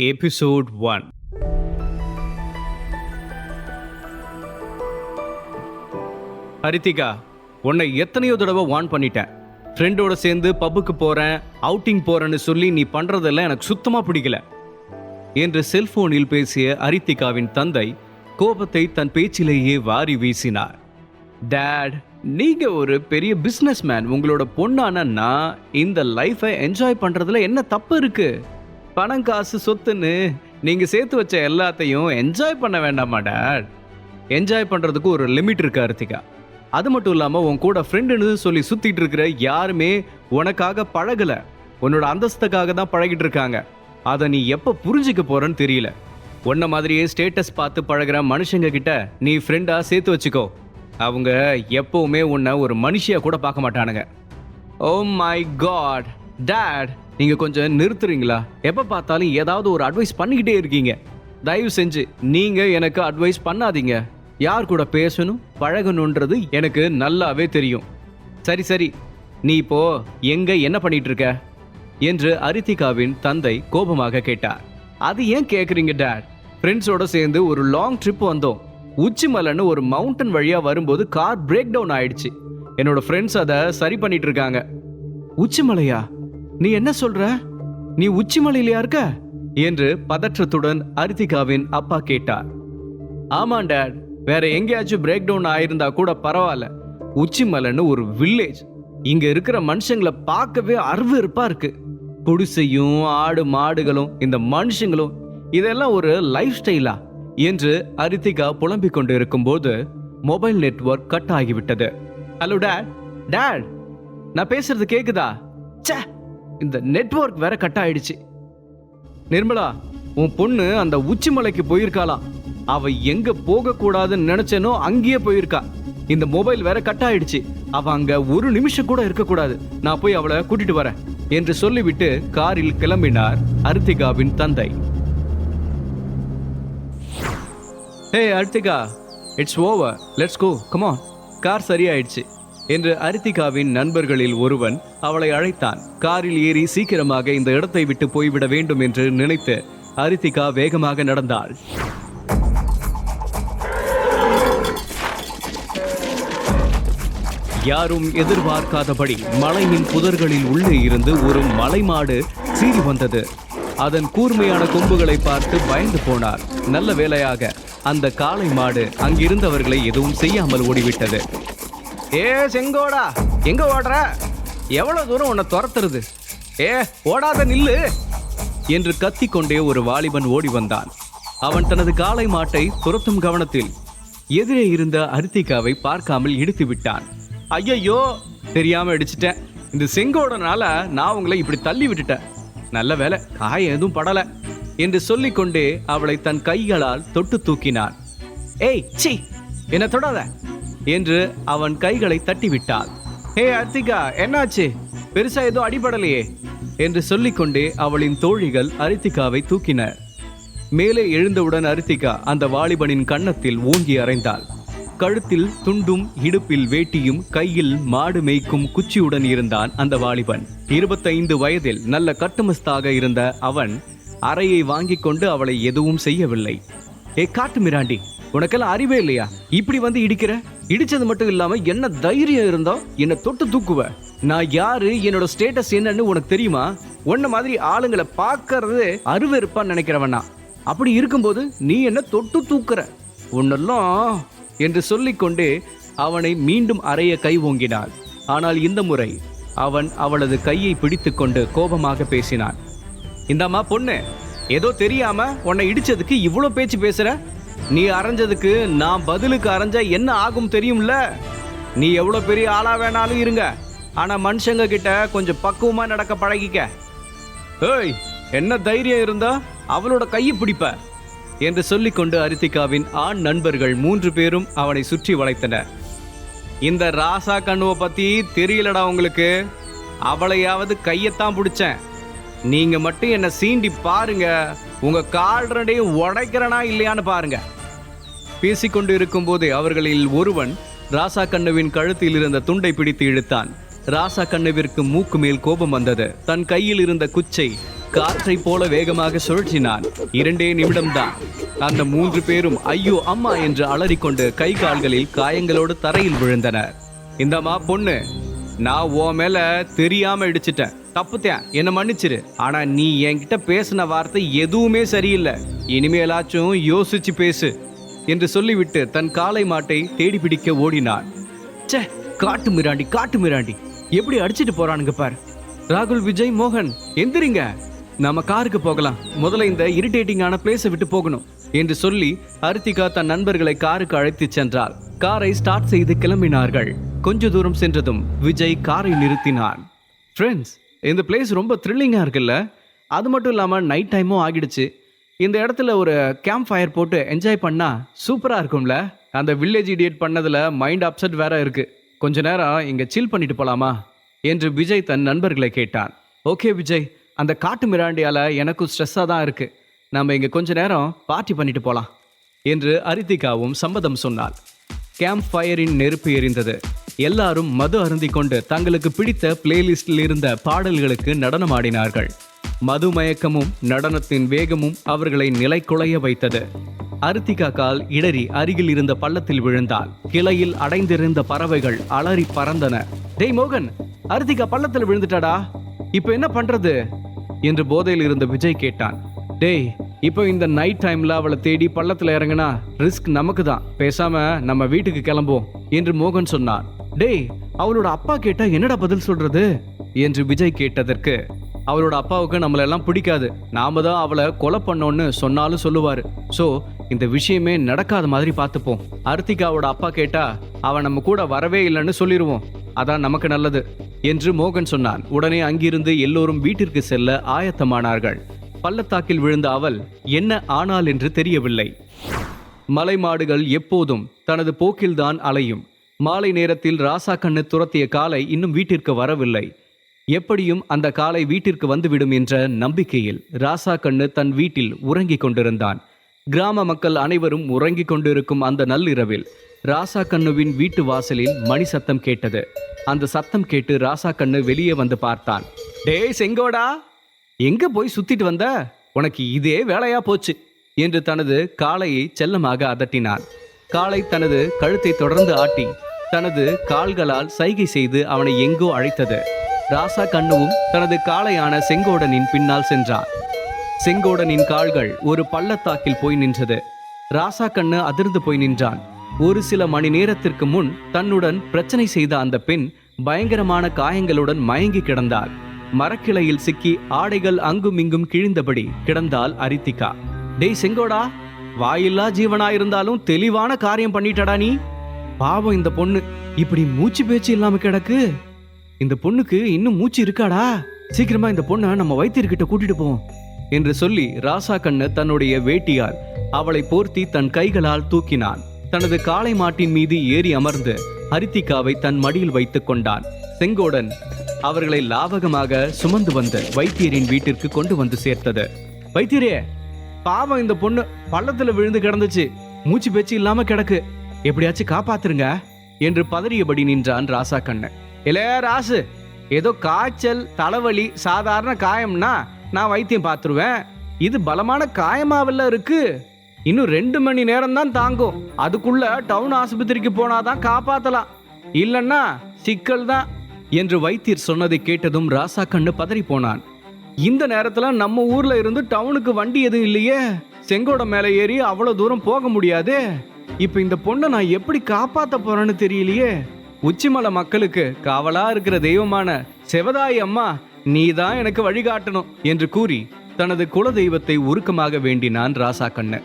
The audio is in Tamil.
எபிசோட் ஒன் ஹரித்திகா உன்னை எத்தனையோ தடவை வார்ன் பண்ணிட்டேன். ஃப்ரெண்டோட சேர்ந்து பப்புக்கு போறேன் அவுட்டிங் போறேன்னு சொல்லி நீ பண்றதெல்லாம் எனக்கு சுத்தமா பிடிக்கல. என்று செல்போனில் பேசிய ஹரித்திகாவின் தந்தை கோபத்தை தன் பேச்சிலேயே வாரி வீசினார். டேட் நீங்க ஒரு பெரிய பிசினஸ் மேன் உங்களோட பொண்ணான நான் இந்த லைஃபை என்ஜாய் பண்றதுல என்ன தப்பு இருக்கு? பணம் காசு சொத்துன்னு நீங்கள் சேர்த்து வச்ச எல்லாத்தையும் என்ஜாய் பண்ண வேண்டாமா டேட் என்ஜாய் பண்ணுறதுக்கு ஒரு லிமிட் இருக்கு அர்த்திகா. அது மட்டும் இல்லாமல் உன் கூட ஃப்ரெண்டுன்னு சொல்லி சுற்றிட்டு இருக்கிற யாருமே உனக்காக பழகலை. உன்னோட அந்தஸ்துக்காக தான் பழகிட்டு இருக்காங்க. அதை நீ எப்போ புரிஞ்சுக்க போகிறன்னு தெரியல. உன்ன மாதிரியே ஸ்டேட்டஸ் பார்த்து பழகுற மனுஷங்க கிட்ட நீ ஃப்ரெண்டாக சேர்த்து வச்சுக்கோ. அவங்க எப்போவுமே உன்னை ஒரு மனுஷியாக கூட பார்க்க மாட்டானுங்க. ஓ மை காட் டேட் நீங்கள் கொஞ்சம் நிறுத்துறீங்களா? எப்போ பார்த்தாலும் ஏதாவது ஒரு அட்வைஸ் பண்ணிக்கிட்டே இருக்கீங்க. தயவு செஞ்சு நீங்கள் எனக்கு அட்வைஸ் பண்ணாதீங்க. யார் கூட பேசணும் பழகணுன்றது எனக்கு நல்லாவே தெரியும். சரி சரி. நீ இப்போ எங்க என்ன பண்ணிட்டு இருக்க என்று அரித்திகாவின் தந்தை கோபமாக கேட்டார். அது ஏன் கேட்குறீங்க டேட் ஃப்ரெண்ட்ஸோட சேர்ந்து ஒரு லாங் ட்ரிப் வந்தோம். உச்சிமலைன்னு ஒரு மவுண்டன் வழியாக வரும்போது கார் பிரேக் டவுன் ஆயிடுச்சு. என்னோட ஃப்ரெண்ட்ஸ் அதை சரி பண்ணிட்டு இருக்காங்க உச்சிமலையா நீ என்ன சொல்ற? நீ உச்சிமலையிலையா இருக்க? என்று பதற்றத்துடன் அரித்திகாவின் அப்பா கேட்டார். ஆமாம் டேட். வேற எங்கேயாச்சும் பிரேக் டவுன் ஆயிருந்தா கூட பரவாயில்ல. உச்சிமலைன்னு ஒரு வில்லேஜ் இங்க இருக்கிற மனுஷங்களை பார்க்கவே அருவருப்பா இருக்கு. குடிசையும் ஆடு மாடுகளும் இந்த மனுஷங்களும் இதெல்லாம் ஒரு லைஃப் ஸ்டைலா என்று அரித்திகா புலம்பிக் கொண்டு இருக்கும்போது மொபைல் நெட்வொர்க் கட் ஆகிவிட்டது. Hello dad. டேட் நான் பேசுறது கேக்குதா? ச்சே! இந்த நெட்வொர்க் வேற கட் ஆயிடுச்சு நிர்மலா உன் பொண்ணு அந்த உச்சிமலைக்கு போயிருக்காளாம் அவ எங்க போக கூடாதுன்னு நினைச்சனோ அங்கேயே போயிருக்கா. இந்த மொபைல் வேற கட் ஆயிடுச்சு அவ அங்க ஒரு நிமிஷம் கூட இருக்கக்கூடாது. நான் போய் அவளை கூட்டிட்டு வரேன் என்று சொல்லிவிட்டு காரில் கிளம்பினார் அர்த்திகாவின் தந்தை. Hey Arthika it's over let's go come on car சரியாயிடுச்சு. என்று அரித்திகாவின் நண்பர்களில் ஒருவன் அவளை அழைத்தான். காரில் ஏறி சீக்கிரமாக இந்த இடத்தை விட்டு போய்விட வேண்டும் என்று நினைத்து அரித்திகா வேகமாக நடந்தாள். யாரும் எதிர்பார்க்காதபடி மலையின் புதர்களில் உள்ளே இருந்து ஒரு மலைமாடு சீறி வந்தது. அதன் கூர்மையான கொம்புகளை பார்த்து பயந்து போனார். நல்ல வேளையாக அந்த காளை மாடு அங்கிருந்தவர்களை எதுவும் செய்யாமல் ஓடிவிட்டது. ஏ செங்கோடா. எங்க ஓடுற? எவ்வளவு தூரம் உன்னை துரத்துறது? ஏ ஓடாத நில்லு. என்று கத்திக்கொண்டே ஒரு வாலிபன் ஓடி வந்தான். அவன் தனது காளை மாட்டை துரத்தும் கவனத்தில் எதிரே இருந்த அரித்திகாவை பார்க்காமல் இடித்து விட்டான். ஐயையோ தெரியாம இடிச்சிட்டேன். இந்த செங்கோடனால நான் உங்களை இப்படி தள்ளி விட்டுட்டேன். நல்ல வேலை காயம் எதுவும் படல என்று சொல்லிக்கொண்டே அவளை தன் கைகளால் தொட்டு தூக்கினான். ஏய் சி என்ன தொடாத. என்று அவன் கைகளை தட்டிவிட்டாள் ஹே அர்த்திகா என்னாச்சு? பெருசா ஏதோ அடிபடலையே என்று சொல்லிக்கொண்டே அவளின் தோழிகள் அரித்திகாவை தூக்கினர். மேலே எழுந்தவுடன் அரித்திகா அந்த வாலிபனின் கன்னத்தில் ஓங்கி அறைந்தாள். கழுத்தில் துண்டும் இடுப்பில் வேட்டியும் கையில் மாடு மேய்க்கும் குச்சியுடன் இருந்தான் அந்த வாலிபன். இருபத்தைந்து வயதில் நல்ல கட்டுமஸ்தாக இருந்த அவன் அறையை வாங்கிக் கொண்டு அவளை எதுவும் செய்யவில்லை. ஏ காட்டு மிராண்டி உனக்கெல்லாம் அறிவே இல்லையா? இப்படி வந்து இடிக்கிற? இடிச்சது மட்டும் இல்லாம என்ன தைரியம் இருந்தோ என்ன தொட்டு தூக்குவ. நான் யாரு என்னோட ஸ்டேட்டஸ் என்னன்னு உனக்கு தெரியுமா? உன்ன மாதிரி ஆளுங்களை பார்க்கறது அருவருப்பான்னு நினைக்கிறவனா அப்படி இருக்கும்போது நீ என்ன தொட்டு தூக்குற. உன்னெல்லாம் என்று சொல்லிக்கொண்டு அவனை மீண்டும் அறைய கை ஓங்கினாள். ஆனால் இந்த முறை அவன் அவளது கையை பிடித்துக்கொண்டு கோபமாக பேசினான். இந்தாம்மா பொண்ணு ஏதோ தெரியாம உன்னை இடிச்சதுக்கு இவ்வளோ பேச்சு பேசுற? நீ அரைஞ்சதுக்கு நான் பதிலுக்கு அரைஞ்சா என்ன ஆகும் தெரியும்ல? நீ எவ்வளோ பெரிய ஆளாக வேணாலும் இருங்க. ஆனால் மனுஷங்க கிட்ட கொஞ்சம் பக்குவமாக நடக்க பழகிக்க. ஏய் என்ன தைரியம் இருந்தா அவளோட கையை பிடிப்ப. என்று சொல்லிக்கொண்டு அரித்திகாவின் ஆண் நண்பர்கள் மூன்று பேரும் அவனை சுற்றி வளைத்தனர். இந்த ராசா கண்ணுவை பற்றி தெரியலடா உங்களுக்கு. அவளையாவது கையைத்தான் பிடிச்சேன். நீங்க மட்டும் என்ன சீண்டி பாருங்க. உங்க கால்ரடையும் உடைக்கிறனா இல்லையான்னு பாருங்க. பேசிக்கொண்டு இருக்கும்போதே அவர்களில் ஒருவன் ராசா கண்ணுவின் கழுத்தில் இருந்த துண்டை பிடித்து இழுத்தான். ராசா கண்ணுவிற்கு மூக்கு மேல் கோபம் வந்தது. தன் கையில் இருந்த குச்சை காற்றை போல வேகமாக சுழற்றினான். இரண்டே நிமிடம்தான். அந்த மூன்று பேரும் ஐயோ அம்மா என்று அலறிக்கொண்டு கை கால்களில் காயங்களோடு தரையில் விழுந்தனர். இந்தம்மா பொண்ணு. நான் உன் மேல தெரியாம இடிச்சிட்டேன். தப்புத்தேன். என்ன மன்னிச்சிரு. ஆனா நீ என்கிட்ட பேசின வார்த்தை எதுவுமே சரியில்லை. இனிமேலாச்சும் யோசிச்சு பேசு. என்று சொல்லிவிட்டு தன் காலை மாட்டை தேடி பிடிக்க ஓடினான். ச்சே காட்டு மிராண்டி காட்டு மிராண்டி. எப்படி அடிச்சிட்டு போறானுங்க பார். ராகுல் விஜய் மோகன் எந்திரிங்க. நம்ம காருக்கு போகலாம். முதல்ல இந்த இரிட்டேட்டிங்கான பிளேஸை விட்டு போகணும். என்று சொல்லி அரித்திகா தன் நண்பர்களை காருக்கு அழைத்துச் சென்றாள். காரை ஸ்டார்ட் செய்து கிளம்பினார்கள். கொஞ்ச தூரம் சென்றதும் விஜய் காரை நிறுத்தினான். ஃப்ரெண்ட்ஸ் இந்த பிளேஸ் ரொம்ப த்ரில்லிங்காக இருக்குல்ல? அது மட்டும் இல்லாமல் நைட் டைமும் ஆகிடுச்சு. இந்த இடத்துல ஒரு கேம்ப் ஃபயர் போட்டு என்ஜாய் பண்ணால் சூப்பராக இருக்கும்ல? அந்த வில்லேஜ் இடியேட் பண்ணதில் மைண்ட் அப்செட் வேற இருக்குது கொஞ்ச நேரம் இங்கே சில் பண்ணிட்டு போகலாமா என்று விஜய் தன் நண்பர்களை கேட்டான். ஓகே விஜய் அந்த காட்டு மிராண்டியால் எனக்கும் ஸ்ட்ரெஸ்ஸாக தான் இருக்குது நம்ம இங்கே கொஞ்ச நேரம் பார்ட்டி பண்ணிட்டு போகலாம் என்று அரித்திகாவும் சம்மதம் சொன்னாள். கேம்ப் ஃபயரின் நெருப்பு எரிந்தது. எல்லாரும் மது அருந்திக் கொண்டு தங்களுக்கு பிடித்த பிளேலிஸ்டில் இருந்த பாடல்களுக்கு நடனமாடினார்கள். மது மயக்கமும் நடனத்தின் வேகமும் அவர்களை நிலைக்குலைய வைத்தது. அருத்திகா கால் இடறி அருகில் இருந்த பள்ளத்தில் விழுந்தால் கிளையில் அடைந்திருந்த பறவைகள் அலறி பறந்தன. டேய் மோகன் அருத்திகா பள்ளத்தில் விழுந்துட்டாடா? இப்போ என்ன பண்றது? என்று போதையில் இருந்த விஜய் கேட்டான். டேய் இப்போ இந்த நைட் டைம்ல அவளை தேடி பள்ளத்தில் இறங்குனா ரிஸ்க் நமக்கு தான் பேசாம நம்ம வீட்டுக்கு கிளம்புவோம் என்று மோகன் சொன்னான் டேய் அவளோட அப்பா கேட்டா என்னடா பதில் சொல்றது? என்று விஜய் கேட்டதற்கு அவளோட அப்பாவுக்கு நம்மளெல்லாம் பிடிக்காது. நாம தான் அவளை கொலை பண்ணோன்னு சொன்னாலும் சொல்லுவாரு. ஸோ இந்த விஷயமே நடக்காத மாதிரி பார்த்துப்போம். அர்த்திகாவோட அப்பா கேட்டா அவன் நம்ம கூட வரவே இல்லைன்னு சொல்லிடுவோம் அதான் நமக்கு நல்லது என்று மோகன் சொன்னான். உடனே அங்கிருந்து எல்லோரும் வீட்டிற்கு செல்ல ஆயத்தமானார்கள். பள்ளத்தாக்கில் விழுந்த அவள் என்ன ஆனாள் என்று தெரியவில்லை. மலை மாடுகள் எப்போதும் தனது போக்கில்தான் அலையும். மாலை நேரத்தில் ராசா கண்ணு துரத்திய காலை இன்னும் வீட்டிற்கு வரவில்லை. எப்படியும் அந்த காலை வீட்டிற்கு வந்துவிடும் என்ற நம்பிக்கையில் ராசா கண்ணு தன் வீட்டில் உறங்கிக் கொண்டிருந்தான். கிராம மக்கள் அனைவரும் உறங்கிக் கொண்டிருக்கும் அந்த நள்ளிரவில் ராசா கண்ணுவின் வீட்டு வாசலில் மணி சத்தம் கேட்டது. அந்த சத்தம் கேட்டு ராசா கண்ணு வெளியே வந்து பார்த்தான். டேய் செங்கோடா! எங்க போய் சுத்திட்டு வந்த? உனக்கு இதே வேலையா போச்சு! என்று தனது காளையை செல்லமாக அதட்டினான். காளை தனது கழுத்தை தொடர்ந்து ஆட்டி தனது கால்களால் சைகை செய்து அவனை எங்கோ அழைத்தது. ராசா கண்ணுவும் தனது காளையான செங்கோடனின் பின்னால் சென்றான் செங்கோடனின் கால்கள் ஒரு பள்ளத்தாக்கில் போய் நின்றது. ராசா கண்ணு அதிர்ந்து போய் நின்றான். ஒரு சில மணி நேரத்திற்கு முன் தன்னுடன் பிரச்சனை செய்த அந்த பெண் பயங்கரமான காயங்களுடன் மயங்கி கிடந்தாள். மரக்கிளையில் சிக்கி ஆடைகள் அங்குமிங்கும் கிழிந்தபடி கிடந்தால் அரித்திகா. டேய் செங்கோடா வாயில்லா ஜீவனாயிருந்தாலும் தெளிவான காரியம் பண்ணிட்டடா நீ. பாவம் இந்த பொண்ணு. இப்படி மூச்சு பேச்சு இல்லாம கிடக்கு. இந்த பொண்ணுக்கு இன்னும் மூச்சு இருக்காடா? சீக்கிரமா இந்த பொண்ணை நம்ம வைத்தியர்கிட்ட கூட்டிட்டு போவோம் என்று சொல்லி ராசா கண்ணு தன்னுடைய வேட்டியால் அவளை போர்த்தி தன் கைகளால் தூக்கினான். தனது காளை மாட்டின் மீது ஏறி அமர்ந்து ஹரித்திகாவை தன் மடியில் வைத்துக் கொண்டான். செங்கோடன் அவர்களை லாவகமாக சுமந்து வந்து வைத்தியரின் வீட்டிற்கு கொண்டு வந்து சேர்த்தது. வைத்தியரே பாவம் இந்த பொண்ணு பள்ளத்துல விழுந்து கிடந்துச்சு. மூச்சு பேச்சு இல்லாம கிடக்கு. எப்படியாச்சும் காப்பாத்துருங்க என்று பதறியபடி நின்றான் ராசா கண்ணன். இளைய ராசு ஏதோ காய்ச்சல் தலைவலி சாதாரண காயம்னா நான் வைத்தியம் பார்த்துருவேன். இது பலமான காயமாவில்ல இருக்கு. இன்னும் ரெண்டு மணி நேரம் தான் தாங்கும். அதுக்குள்ள டவுன் ஆஸ்பத்திரிக்கு போனாதான் காப்பாத்தலாம். இல்லைன்னா சிக்கல் தான். என்று வைத்தியர் சொன்னதை கேட்டதும் ராசா கண்ணு பதறி போனான். இந்த நேரத்துல நம்ம ஊர்ல இருந்து டவுனுக்கு வண்டி எதுவும் இல்லையே? செங்கோட மேல ஏறி அவ்வளவு தூரம் போக முடியாது? இப்ப இந்த பொண்ணை நான் எப்படி காப்பாற்ற போறேன்னு தெரியலையே. உச்சிமலை மக்களுக்கு காவலா இருக்கிற தெய்வமான செவதாய் அம்மா நீதான் எனக்கு வழிகாட்டணும் என்று கூறி தனது குல தெய்வத்தை உருக்கமாக வேண்டினான் ராசா கண்ணன்.